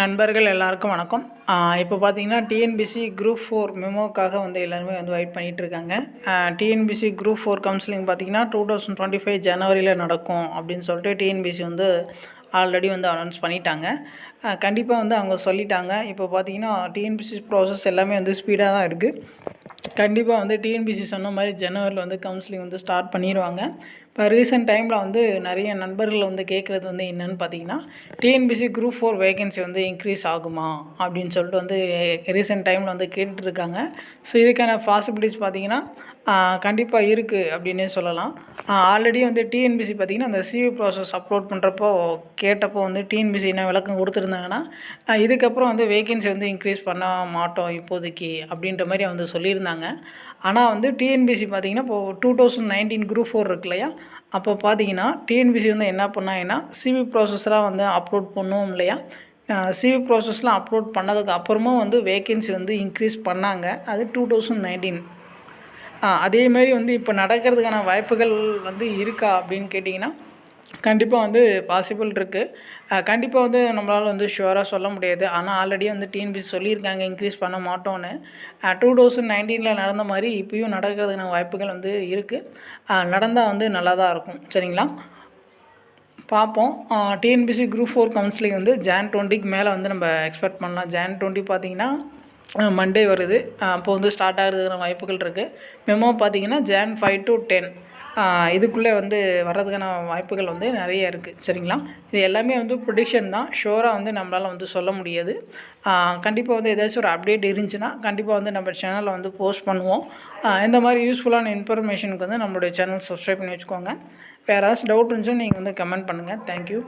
நண்பர்கள் எல்லாருக்கும் வணக்கம். இப்போ பார்த்தீங்கன்னா டிஎன்பிசி குரூப் ஃபோர் மெமோக்காக வந்து எல்லாருமே வந்து வெயிட் பண்ணிகிட்டு இருக்காங்க டிஎன்பிசி குரூப் ஃபோர் கவுன்சிலிங் பார்த்தீங்கன்னா டூ தௌசண்ட் டுவெண்ட்டி ஃபைவ் ஜனவரியில் நடக்கும் அப்படின்னு சொல்லிட்டு டிஎன்பிசி வந்து ஆல்ரெடி வந்து அனௌன்ஸ் பண்ணிட்டாங்க. கண்டிப்பாக வந்து அவங்க சொல்லிட்டாங்க. இப்போ பார்த்தீங்கன்னா டிஎன்பிசி ப்ராசஸ் எல்லாமே வந்து ஸ்பீடாக தான் இருக்குது கண்டிப்பாக வந்து டிஎன்பிசி சொன்ன மாதிரி ஜனவரியில் வந்து கவுன்சிலிங் வந்து ஸ்டார்ட் பண்ணிடுவாங்க இப்போ ரீசெண்ட் டைமில் வந்து நிறைய நண்பர்கள் வந்து கேட்குறது வந்து என்னென்னு பார்த்தீங்கன்னா டிஎன்பிசி குரூப் ஃபோர் வேகன்சி வந்து இன்க்ரீஸ் ஆகுமா அப்படின்னு சொல்லிட்டு வந்து ரீசெண்ட் டைமில் வந்து கேட்டுட்ருக்காங்க. ஸோ இதுக்கான பாசிபிலிட்டிஸ் பார்த்தீங்கன்னா கண்டிப்பாக இருக்குது அப்படின்னே சொல்லலாம். ஆல்ரெடி வந்து டிஎன்பிசி பார்த்திங்கன்னா அந்த சிவி ப்ராசஸ் அப்லோட் பண்ணுறப்போ கேட்டப்போ வந்து டிஎன்பிசி என்ன விளக்கம் கொடுத்துருந்தாங்கன்னா இதுக்கப்புறம் வந்து வேகன்சி வந்து இன்க்ரீஸ் பண்ண மாட்டோம் இப்போதைக்கு அப்படின்ற மாதிரி வந்து சொல்லியிருந்தாங்க. ஆனால் வந்து டிஎன்பிசி பார்த்திங்கன்னா இப்போது two thousand nineteen group four இருக்கு இல்லையா? அப்போ பார்த்தீங்கன்னா டிஎன்பிசி வந்து என்ன பண்ணாங்கன்னா சிவி ப்ராசஸ்லாம் வந்து அப்லோட் பண்ணுவோம் இல்லையா? சிவி ப்ராசஸ்லாம் அப்லோட் பண்ணதுக்கு அப்புறமும் வந்து வேக்கன்சி வந்து இன்க்ரீஸ் பண்ணாங்க. அது டூ தௌசண்ட் நைன்டீன் அதேமாரி வந்து இப்போ நடக்கிறதுக்கான வாய்ப்புகள் வந்து இருக்கா அப்படின்னு கேட்டிங்கன்னா கண்டிப்பாக வந்து பாசிபிள் இருக்குது கண்டிப்பாக வந்து நம்மளால் வந்து ஷுவராக சொல்ல முடியாது. ஆனால் ஆல்ரெடி வந்து டிஎன்பிசி சொல்லியிருக்காங்க இன்க்ரீஸ் பண்ண மாட்டோன்னு டூ தௌசண்ட் நைன்டீனில் நடந்த மாதிரி இப்போயும் நடக்கிறதுக்கான வாய்ப்புகள் வந்து இருக்குது நடந்தால் வந்து நல்லா தான் இருக்கும். சரிங்களா? பார்ப்போம் டிஎன்பிசி குரூப் ஃபோர் கவுன்சிலிங் வந்து ஜான் டுவெண்ட்டிக்கு மேலே வந்து நம்ம எக்ஸ்பெக்ட் பண்ணலாம். ஜான் டுவெண்ட்டி பார்த்தீங்கன்னா மண்டே வருது. அப்போது வந்து ஸ்டார்ட் ஆகிறதுக்கான வாய்ப்புகள் இருக்குது மெமோ பார்த்தீங்கன்னா ஜான் ஃபைவ் டு டென் இதுக்குள்ளே வந்து வர்றதுக்கான வாய்ப்புகள் வந்து நிறைய இருக்குது சரிங்களா? இது எல்லாமே வந்து ப்ரொடிக்ஷன் தான். ஷோராக வந்து நம்மளால் வந்து சொல்ல முடியாது. கண்டிப்பாக வந்து ஏதாச்சும் ஒரு அப்டேட் இருந்துச்சுன்னா கண்டிப்பாக வந்து நம்ம சேனலில் வந்து போஸ்ட் பண்ணுவோம். இந்த மாதிரி யூஸ்ஃபுல்லான இன்ஃபர்மேஷனுக்கு வந்து நம்மளுடைய சேனல் சப்ஸ்கிரைப் பண்ணி வச்சுக்கோங்க. வேறு ஏதாச்சும் டவுட் இருந்துச்சுன்னா நீங்கள் வந்து கமெண்ட் பண்ணுங்கள் தேங்க்யூ